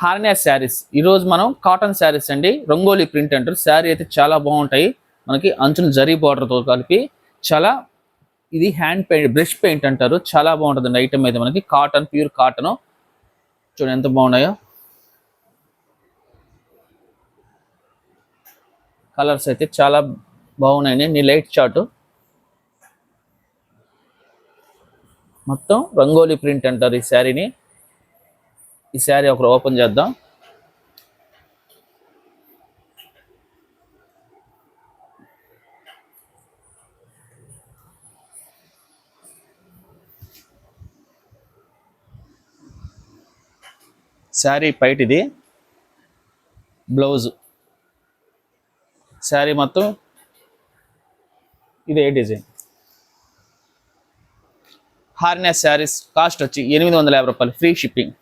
హార్నియా శారీస్. ఈరోజు మనం కాటన్ శారీస్ అండి. రంగోలీ ప్రింట్ అంటారు. శారీ అయితే చాలా బాగుంటాయి. మనకి అంచులు జరీ బార్డర్తో కలిపి చాలా ఇది హ్యాండ్ పెయింట్ బ్రష్ పెయింట్ అంటారు. చాలా బాగుంటుంది ఐటమ్ అయితే మనకి. Cotton pure cotton. చూడండి ఎంత బాగున్నాయో. కలర్స్ అయితే చాలా బాగున్నాయండి. నీ లైట్ చార్ట్ మొత్తం రంగోలీ ప్రింట్ అంటారు ఈ శారీని. ఈ శారీ ఒకరు ఓపెన్ చేద్దాం. శారీ పైటిది. ఇది బ్లౌజ్. శారీ మొత్తం ఇదే డిజైన్. హార్నెస్ శారీస్ కాస్ట్ వచ్చి ఎనిమిది వందల యాభై రూపాయలు ఫ్రీ షిప్పింగ్.